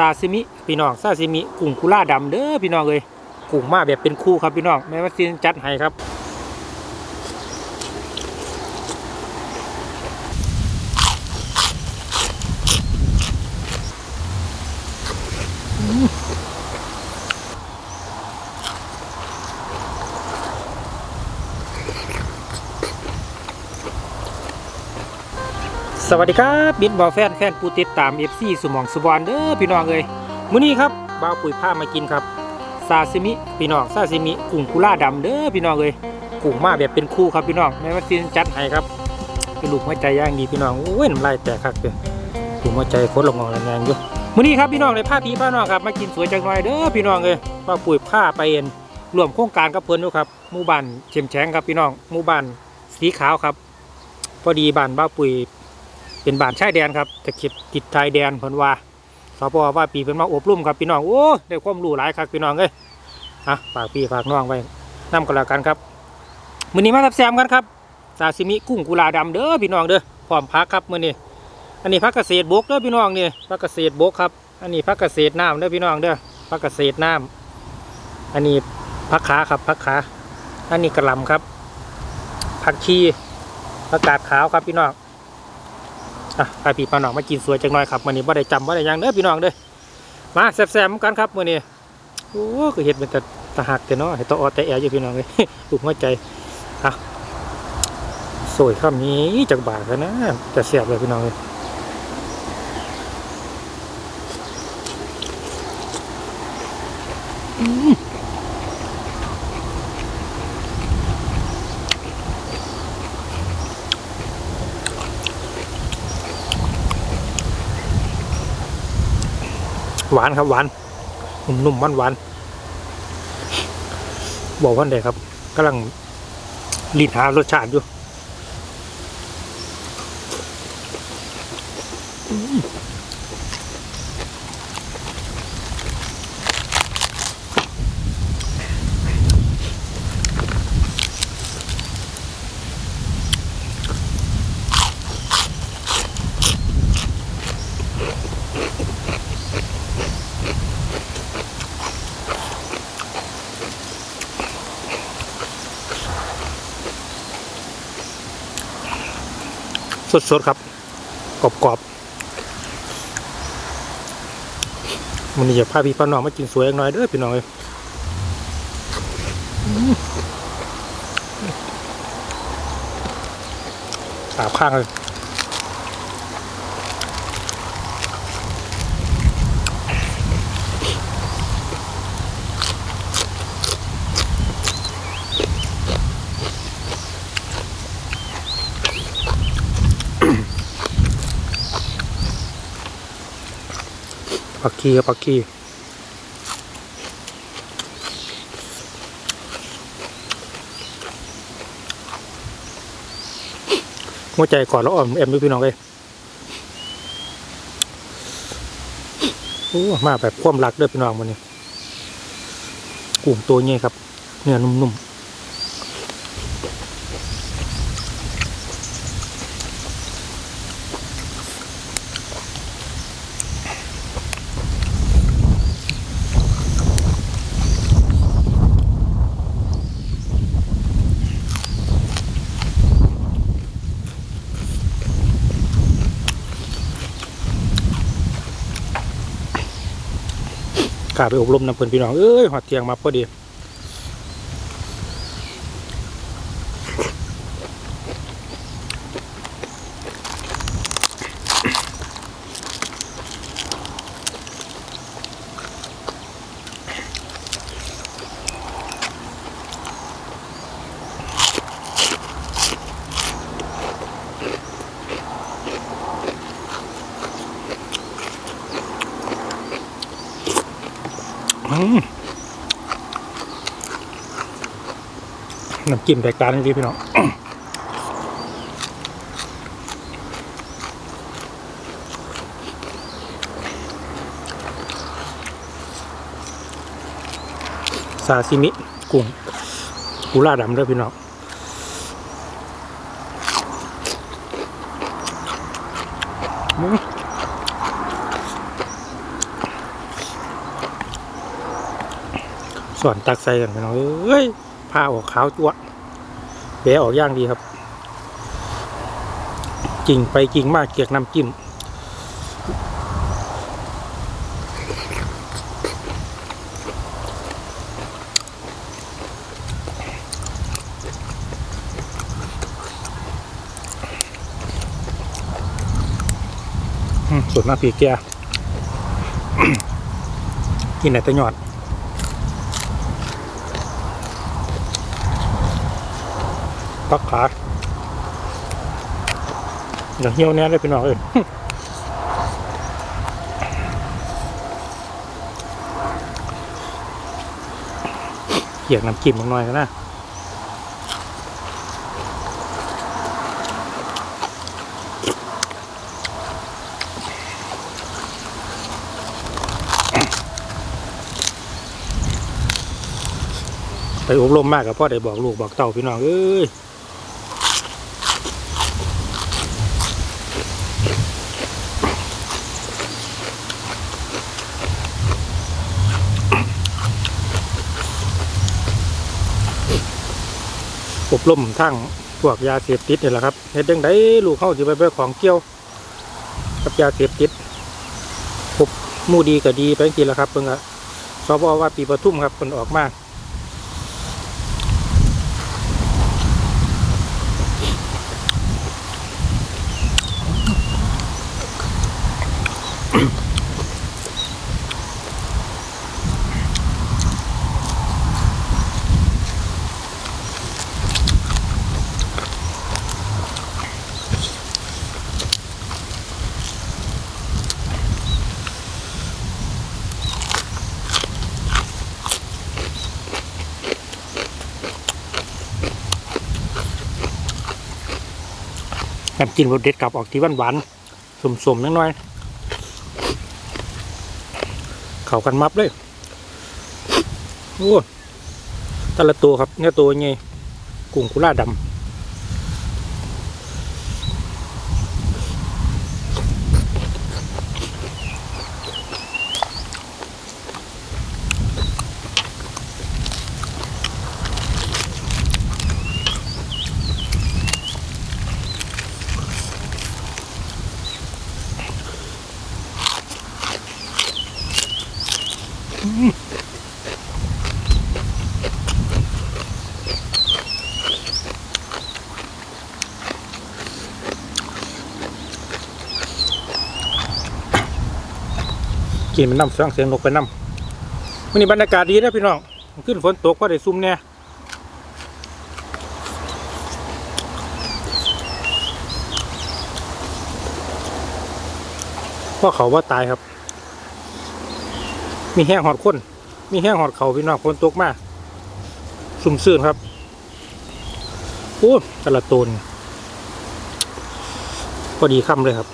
ซาซิมิพี่น้องซาซิมิกุ้งคุล่าดำเด้อพี่น้องเลยกุ้งมาแบบเป็นคู่ครับพี่น้องแม่ว่าซีนจัดให้ครับ สวัสดีครับบิดบอลแฟนแฟนผู้ติดตาม FC สมองสุบอนเด้อพี่น้องเอ้ยมื้อนี้ครับบ่าวปุ๋ยผ้ามากินครับซาซิมิพี่น้องซาซิมิกุ้งกุล่าดำเด้อพี่น้องเอ้ยกุ้งมาแบบเป็นคู่ครับพี่น้องแม่ว่าซีนจัดให้ครับเป็นลูกหัวใจย่างดีพี่น้องโอ้ยน้ำลายแตกครับเลยลูกหัวใจโคตรลงงองแรงอยู่มื้อนี้ครับพี่น้องในผ้าพี่ผ้าน้องครับมากินสวยจังหน่อยเด้อพี่น้องเอ้ยบ่าวปุ๋ยผ้าไปเอ็นรวมโครงการกับเพิ่นอยู่ครับหมู่บ้านเชียมแฉงครับพี่น้องหมู่บ้านสีขาวครับ พอดีบ้านบ้าวปุ๋ย เป็นบ้านชายแดนครับตะเข็บติดชายแดนเพิ่นว่าสพว่าปีเป็นมาอบรมครับพี่น้องโอ้ได้ความรู้หลายครับพี่น้องเอ้ยอะฝากพี่ฝากน้องไว้นำกันแล้วกันครับมื้อนี้มาทับแซมกันครับซาซิมิกุ้งกุลาดำเด้อพี่น้องเด้อพร้อมพักครับมื้อนี้อันนี้พักเกษตรบกเด้อพี่น้องนี่พักเกษตรบกครับอันนี้พักเกษตรน้ำเด้อพี่น้องเด้อพักเกษตรน้ำอันนี้พักขาครับพักขาอันนี้กระลำครับผักชีผักกาดขาวครับพี่น้อง พาพี่พาน้องมากินสวยจังหน่อยครับมื่อนี้บ่ได้จำบ่ได้ยังเด้อพี่น้องเด้อมาแซ่บๆกันครับมื่อนี้โอ้คือเห็ดมันแต่ตะหักแต่เนาะเห็ดตออแต่แออยู่พี่น้องเอ้ยลูกหัวใจอะสวยคำนี้จักบาทกันนะจะเสียบเลยพี่น้องเลย หวานครับหวานนุ่มๆหวานๆบอกว่าเด็ครับกำลังลิ้นหารสชาติอยู่ สดๆครับ กรอบๆมันนี้จะพาพี่พาน้องมากินสวยอีกหน่อยเด้อพี่น้องเอ้ยสาบข้างเลย ผักชีครับผักชีหัวใจก่อนแล้วอ่อมแอมพี่น้องเลยโอ้มาแบบความรักเด้อพี่น้องมันนี่กุ้งตัวนี้ครับ เนื้อนุ่มๆ กล้าไปอบรมน้ำเพลินพี่น้องเอ้ยหอดเทียงมาพอดี น้ำจิ้มแตกต่างจริงพี่น้องซาซิมิ กุ้งกุลาดำด้วยพี่น้องอืม ส่วนตักใส่กันพี่น้องเอ้ยผ้าออกขาวจั่วแบะออกย่างดีครับกิ่งไปกิ่งมากเกียกน้ำจิ้มส่วนมากปีกแกกินไหนแต่ยอด ปักขาเดี๋ยวเหี่ยวแน่เลยพี่น้องเอ้ยเกี่ยงน้ำจิ้มหน่อยกันนะไปอบรมมากกับพ่อได้บอกลูกบอกเต่าพี่น้องเอ้ย อบรมทั้งพวกยาเสพติดนี่แหละครับเฮ็ดจังไดลูกเขาสิไปไปของเกี่ยว กับยาเสพติดพบมู่ดีก็ดีไปจริงๆแล้วครับเพิ่นก็สบว่าปีปทุมครับเพิ่นออกมา น้ำจิ้มรสเด็ดกลับออกที่หวานๆสมๆนิดหน่อย เข้ากันมับเลยโอ้แต่ละตัวครับเนี่ยตัวไงกุ้งกุลาดำ กินมันน้ำเสียงเสียงนกไปน้ำวันนี้บรรยากาศดีนะพี่น้อง ขึ้นฝนตกก็ได้ซุ่มเนี่ยพ่อเขาว่าตายครับ มีแห้งหอดข้นมีแห้งหอดเขาพี่น้องฝนตกมากสุ่มซื่นครับโอ้แตละตนพอดีค่ำเลยครับ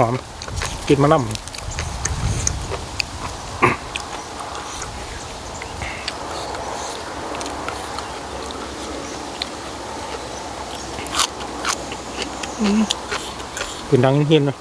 หอมกินมะน้ำกินดังเฮียนๆนะ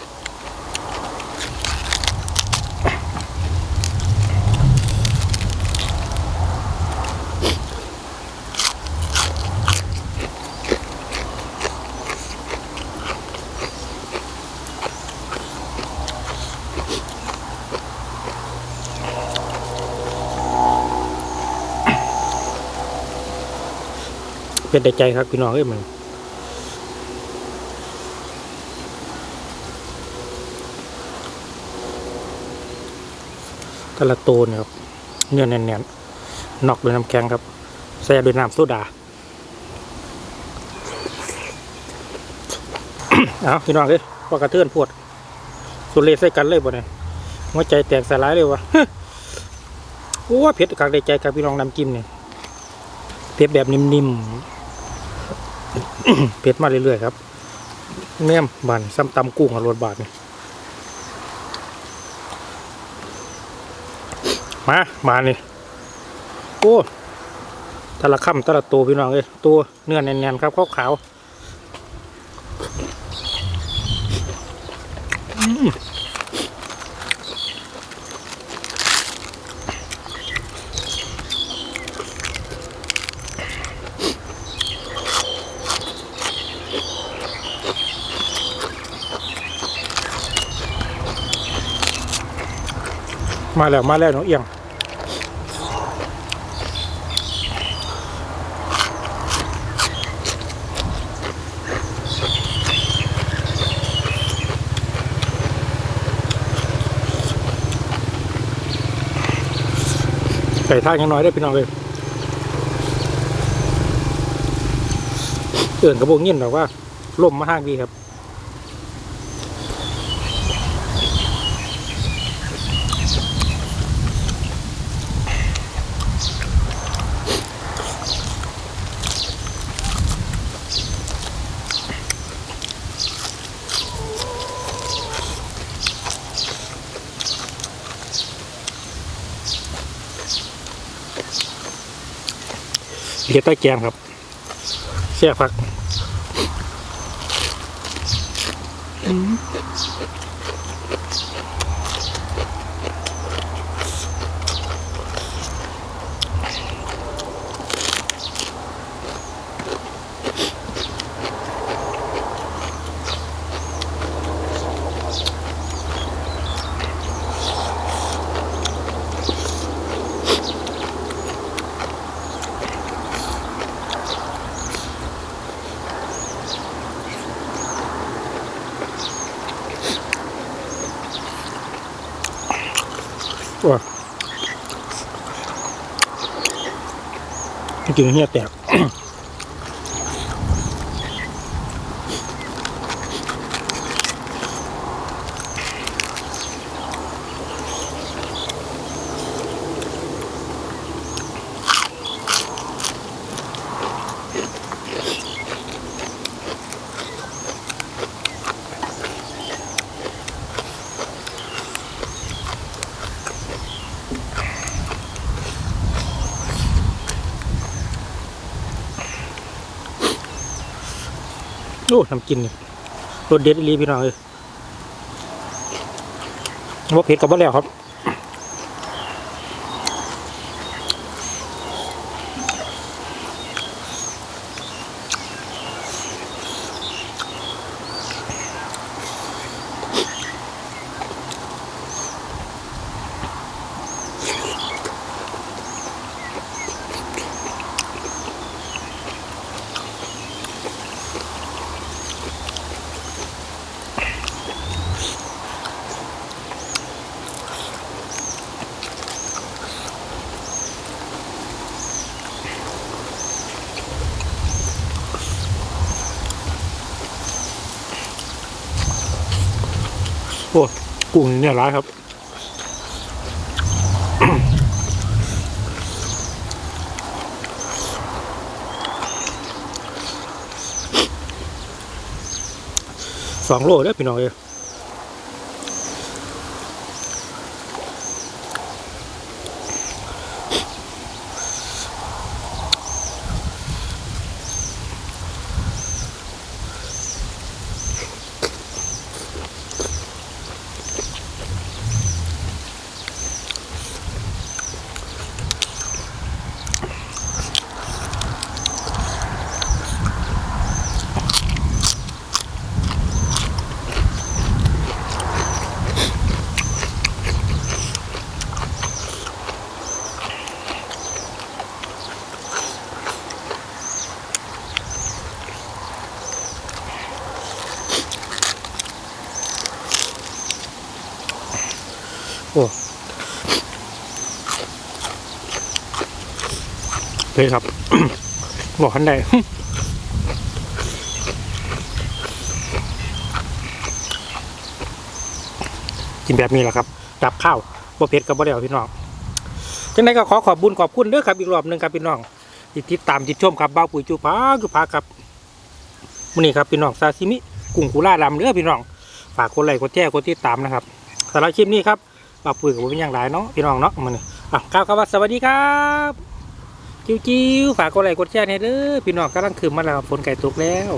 เป็นแต่ใจครับพี่น้องเอ้ยมันแต่ละตัวเนี่ยครับเนื้อแน่นๆนอกด้วยน้ำแข็งครับแซ่ด้วยน้ำโซดาเอาพี่น้องเอ้ยว่ากระเทือนพวดสุดเลใส่กันเลยบ่เนี่ยหัวใจแตกสลายเลยวะโอ้เผ็ดกลางในใจครับพี่น้องน้ำจิ้มเนี่ยเผ็ดแบบนิ่มๆ เผ็ดมาเรื่อยๆครับแม่มบันซ้ำตำกุ้งของรถบาทนี่มามานนี่โอ้ตะละค่ำตะละตัวพี่น้องเลยตัวเนื้อแน่นๆครับขาวขาว มาแล้วมาแล้วน้องเอียงไก่ทายังน้อยได้พี่น้องเลยเอื่นกระโบงเงียนหรอกว่าล่มมาทางดีครับ เลียดใต้แกมครับแช่ผัก อืม กินเฮียแตก โอ้ทำกินรสเด็ดอีลีพี่น้องเลยว่าเผ็ดกับว่าแล้วครับ โอ้ กุ้งนี่เนี่ยร้ายครับ สองโลได้อพี่น้องเอ้ย เลยครับ บอกขันใดกินแบบนี้แหละครับ ดับข้าวบ่เผ็ดกับบ่เดียวพี่น้องจังไดก็ขอขอบบุญขอบคุณเด้อครับอีกรอบหนึ่งครับพี่น้องที่ติดตามติดชมครับบ้าปุ๋ยจูพาคือพาครับมื้อนี้ครับพี่น้องซาซิมิกุ้งกุลาดำเด้อพี่น้อง ฝากกดไลค์กดแชร์กดติดตามนะครับสำหรับคลิปนี้ครับบ่าปุ๋ยกับผมเป็นอย่างไรเนาะพี่น้องเนาะมันนี่อะก้าวคำว่าสวัสดีครับ จิ้วจิ้วฝากกดไลค์กดแชร์ให้เด้อพี่น้องกำลังคืนมาแล้วฝนไก่ตกแล้ว